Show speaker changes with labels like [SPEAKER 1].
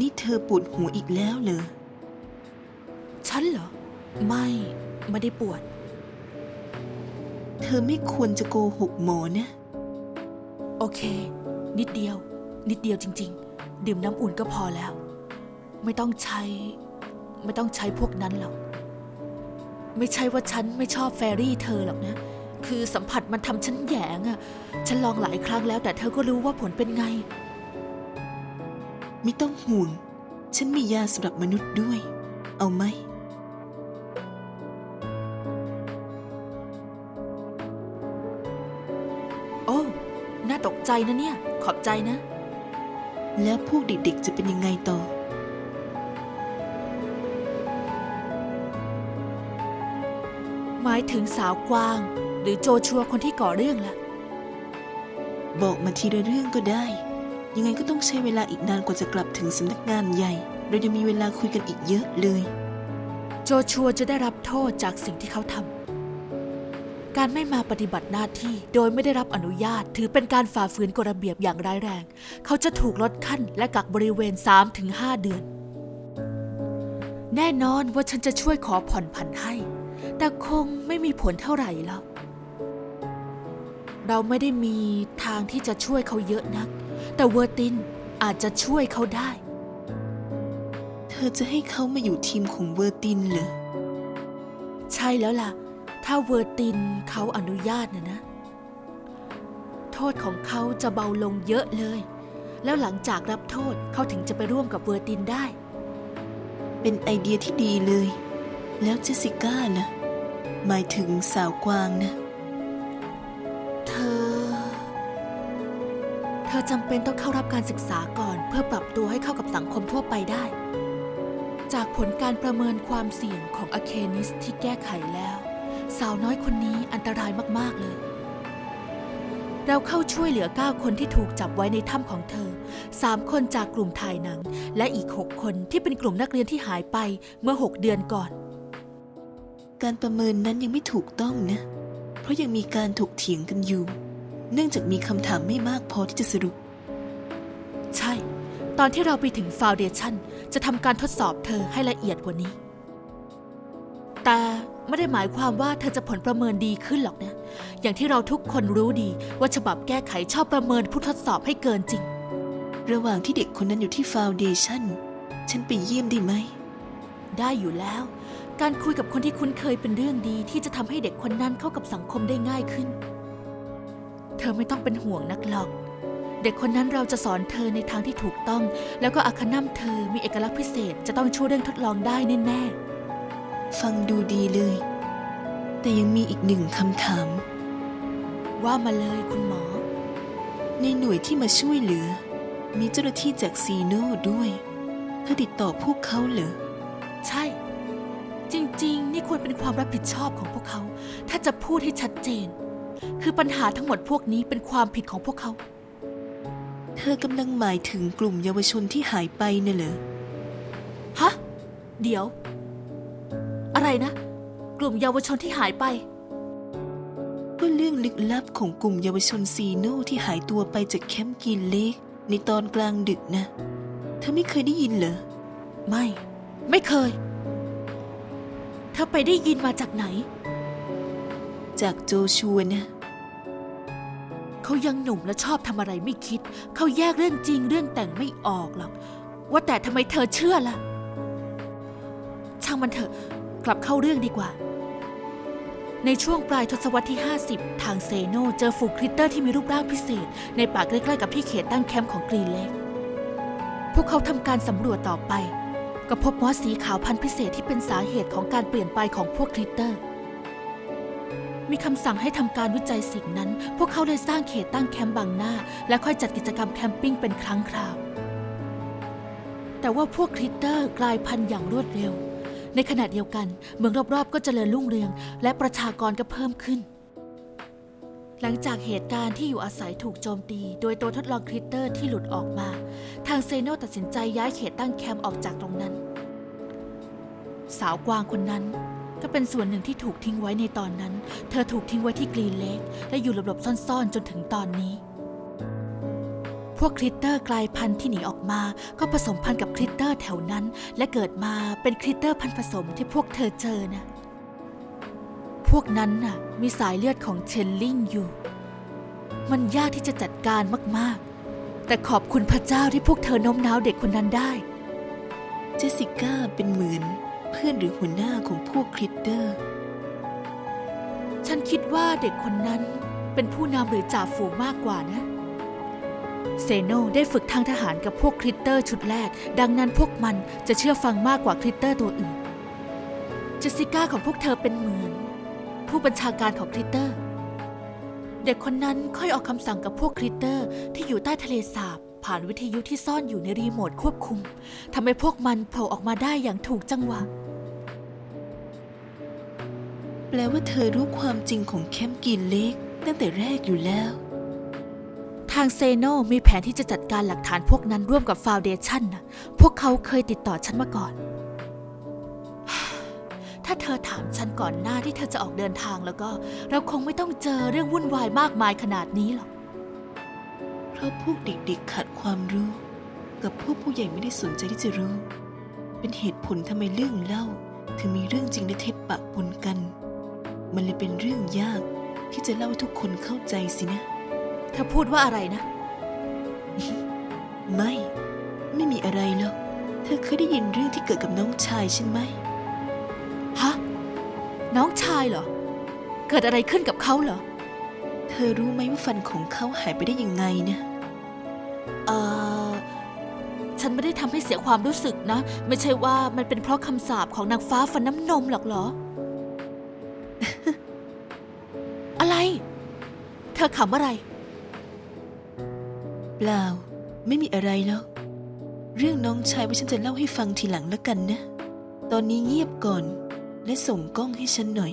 [SPEAKER 1] นี่เธอปวดหัวอีกแล้วเหรอ
[SPEAKER 2] ฉันเหรอ ไม่ ไม่ได้ปวด
[SPEAKER 1] เธอไม่ควรจะโกหกหมอนะ
[SPEAKER 2] โอเค นิดเดียว นิดเดียวจริง ๆ ดื่มน้ำอุ่นก็พอแล้ว ไม่ต้องใช้ ไม่ต้องใช้พวกนั้นหรอก ไม่ใช่ว่าฉันไม่ชอบแฟรี่เธอหรอกนะ คือสัมผัสมันทำฉันแหยงอะฉันลองหลายครั้งแล้วแต่เธอก็รู้ว่าผลเป็นไง
[SPEAKER 1] ไม่ต้องห่วง ฉันมียาสำหรับมนุษย์ด้วย เอาไหม
[SPEAKER 2] โอ้ น่าตกใจนะเนี่ย ขอบใจนะ
[SPEAKER 1] แล้วพวกเด็กๆจะเป็นยังไงต่อ
[SPEAKER 2] หมายถึงสาวกวาง หรือโจชัวคนที่ก่อเรื่องล่ะ
[SPEAKER 1] บอกมาทีละเรื่องก็ได้ ยังไงก็ต้องใช้เวลาอีกนานกว่าจะกลับถึงสำนักงานใหญ่ เรายังมีเวลาคุยกันอีกเยอะเลย
[SPEAKER 2] โจชัวจะได้รับโทษจากสิ่งที่เขาทำ การไม่มาปฏิบัติหน้าที่โดยไม่ได้รับอนุญาต ถือเป็นการฝ่าฝืนกฎระเบียบอย่างร้ายแรง เขาจะถูกลดขั้นและกักบริเวณ 3-5 เดือน แน่นอนว่าฉันจะช่วยขอผ่อนผันให้ แต่คงไม่มีผลเท่าไหร่หรอกเราไม่ได้มีทางที่จะช่วยเขาเยอะนัก แต่เวอร์ตินอาจจะช่วยเขาได้
[SPEAKER 1] เธอจะให้เขามาอยู่ทีมของเวอร์ตินเหรอ
[SPEAKER 2] ใช่แล้วล่ะ ถ้าเวอร์ตินเขาอนุญาตนะนะ โทษของเขาจะเบาลงเยอะเลย แล้วหลังจากรับโทษเขาถึงจะไปร่วมกับเวอร์ตินได้
[SPEAKER 1] เป็นไอเดียที่ดีเลย แล้วเจสสิก้านะหมายถึงสาวกวางนะ
[SPEAKER 2] ธอจำเป็นต้องเข้ารับการศึกษาก่อน เพื่อปรับตัวให้เข้ากับสังคมทั่วไปได้ จากผลการประเมินความเสี่ยงของอเคนิสที่แก้ไขแล้ว สาวน้อยคนนี้อันตรายมาก ๆ เลย เราเข้าช่วยเหลือ 9 คนที่ถูกจับไว้ในถ้ำของเธอ 3 คนจากกลุ่มถ่ายหนัง และอีก 6 คนที่เป็นกลุ่มนักเรียนที่หายไปเมื่อ 6 เดือนก่อน
[SPEAKER 1] การประเมินนั้นยังไม่ถูกต้องนะ เพราะยังมีการถกเถียงกันอยู่ เนื่องจากมีคำถามไม่มากพอที่จะสรุป
[SPEAKER 2] ใช่ ตอนที่เราไปถึงฟาวเดชันจะทำการทดสอบเธอให้ละเอียดกว่านี้ แต่ไม่ได้หมายความว่าเธอจะผลประเมินดีขึ้นหรอกนะ อย่างที่เราทุกคนรู้ดีว่าฉบับแก้ไขชอบประเมินผู้ทดสอบให้เกินจริง
[SPEAKER 1] ระหว่างที่เด็กคนนั้นอยู่ที่ฟาวเดชั่นฉันไปเยี่ยมได้ไหม
[SPEAKER 2] ได้อยู่แล้ว การคุยกับคนที่คุ้นเคยเป็นเรื่องดีที่จะทำให้เด็กคนนั้นเข้ากับสังคมได้ง่ายขึ้น ธอไม่ต้องเป็นห่วงนักหรอก เด็กคนนั้นเราจะสอนเธอในทางที่ถูกต้อง แล้วก็อาคนัมเธอมีเอกลักษณ์พิเศษจะต้องช่วยเรื่องทดลองได้แน่
[SPEAKER 1] ฟังดูดีเลย แต่ยังมีอีกหนึ่งคำถาม
[SPEAKER 2] ๆว่ามาเลยคุณหมอ
[SPEAKER 1] ในหน่วยที่มาช่วยเหลือ มีเจ้าหน้าที่จากซีโน่ด้วยเธอติดต่อพวกเขาเหรอ
[SPEAKER 2] ใช่ จริงๆ นี่ควรเป็นความรับผิดชอบของพวกเขา ถ้าจะพูดให้ชัดเจน คือปัญหาทั้งหมดพวกนี้เป็นความผิดของพวกเขา
[SPEAKER 1] เธอกำลังหมายถึงกลุ่มเยาวชนที่หายไปน่ะเหรอ
[SPEAKER 2] ฮะ เดี๋ยว อะไรนะ กลุ่มเยาวชนที่หายไป
[SPEAKER 1] ก็เรื่องลึกลับของกลุ่มเยาวชนซีโน่ที่หายตัวไปจากแคมป์กินเล็กในตอนกลางดึกนะ เธอไม่เคยได้ยินเหรอ
[SPEAKER 2] ไม่ ไม่เคย เธอไปได้ยินมาจากไหน
[SPEAKER 1] จากโจชัวนะ
[SPEAKER 2] เขายังหนุ่มและชอบทำอะไรไม่คิด เขาแยกเรื่องจริงเรื่องแต่งไม่ออกหรอก ว่าแต่ทำไมเธอเชื่อล่ะ ช่างมันเถอะ กลับเข้าเรื่องดีกว่า ในช่วงปลายทศวรรษที่ 50 ทางเซโนเจอฝูงคริตเตอร์ที่มีรูปร่างพิเศษ ในป่าใกล้ๆกับที่เขตตั้งแคมป์ของกรีนเล็ก พวกเขาทำการสำรวจต่อไป ก็พบมอสสีขาวพันธุ์พิเศษที่เป็นสาเหตุของการเปลี่ยนไปของพวกคริตเตอร์ มีคำสั่งให้ทำการวิจัยสิ่งนั้น พวกเขาเลยสร้างเขตตั้งแคมป์บางหน้า และค่อยจัดกิจกรรมแคมปิ้งเป็นครั้งคราว แต่ว่าพวกคริตเตอร์กลายพันธุ์อย่างรวดเร็ว ในขณะเดียวกัน เมืองรอบๆ ก็เจริญรุ่งเรือง และประชากรก็เพิ่มขึ้น หลังจากเหตุการณ์ที่อยู่อาศัยถูกโจมตี โดยตัวทดลองคริตเตอร์ที่หลุดออกมา ทางเซโนตัดสินใจย้ายเขตตั้งแคมป์ออกจากตรงนั้น สาวกวางคนนั้น ก็เป็นส่วนหนึ่งที่ถูกทิ้งไว้ในตอนนั้น เธอถูกทิ้งไว้ที่กรีนเลกและอยู่หลบๆซ่อนๆ จนถึงตอนนี้ พวกคริตเตอร์กลายพันธุ์ที่หนีออกมา ก็ผสมพันธุ์กับคริตเตอร์แถวนั้น และเกิดมาเป็นคริตเตอร์พันธุ์ผสมที่พวกเธอเจอนะ พวกนั้นน่ะมีสายเลือดของเชลลิงอยู่ มันยากที่จะจัดการมากๆ แต่ขอบคุณพระเจ้าที่พวกเธอโน้มน้าวเด็กคนนั้นได้
[SPEAKER 1] เจสสิก้าเป็นเหมือน เพื่อนหรือหัวหน้าของพวกคริตเตอร์
[SPEAKER 2] ฉันคิดว่าเด็กคนนั้นเป็นผู้นำหรือจ่าฝูงมากกว่านะ เซโนได้ฝึกทางทหารกับพวกคริตเตอร์ชุดแรก ดังนั้นพวกมันจะเชื่อฟังมากกว่าคริตเตอร์ตัวอื่นเจสสิก้าของพวกเธอเป็นเหมือน ผู้บัญชาการของคริตเตอร์ เด็กคนนั้นค่อยออกคำสั่งกับพวกคริตเตอร์ที่อยู่ใต้ทะเลสาบ ผ่านวิทยุที่ซ่อนอยู่ในรีโมทควบคุมทำให้พวกมันโผล่ออกมาได้อย่างถูกจังหวะ
[SPEAKER 1] แปลว่าเธอรู้ความจริงของแคมป์กินเล็กตั้งแต่แรกอยู่แล้ว
[SPEAKER 2] ทางเซโนมีแผนที่จะจัดการหลักฐานพวกนั้นร่วมกับฟาวเดชันนะพวกเขาเคยติดต่อฉันมาก่อน ถ้าเธอถามฉันก่อนหน้าที่เธอจะออกเดินทางแล้วก็ เราคงไม่ต้องเจอเรื่องวุ่นวายมากมายขนาดนี้หรอก
[SPEAKER 1] เพ ราะพวกเด็กๆขาดความรู้ กับพวกผู้ใหญ่ไม่ได้สนใจที่จะรู้ เป็นเหตุผลทำไมเรื่องเล่า ถึงมีเรื่องจริงและเท็จปะปนกัน มันเลยเป็นเรื่องยากที่จะเล่าให้ทุกคนเข้าใจสินะ
[SPEAKER 2] เธอพูดว่าอะไรนะ
[SPEAKER 1] ไม่ ไม่มีอะไรหรอกเธอเคยได้ยินเรื่องที่เกิดกับน้องชายฉันไหม
[SPEAKER 2] ฮะน้องชายเหรอ เกิดอะไรขึ้นกับเขาเหรอ
[SPEAKER 1] เธอรู้ไหมว่าฟันของเขาหายไปได้ยังไงนะ
[SPEAKER 2] เออฉันไม่ได้ทำให้เสียความรู้สึกนะ ไม่ใช่ว่ามันเป็นเพราะคำสาปของนางฟ้าฟันน้ำนมหรอกเหรอ อะไร เธอขำอะไร
[SPEAKER 1] เปล่า ไม่มีอะไรหรอกเรื่องน้องชายว่าฉันจะเล่าให้ฟังทีหลังแล้วกันนะ ตอนนี้เงียบก่อน และส่งกล้องให้ฉันหน่อย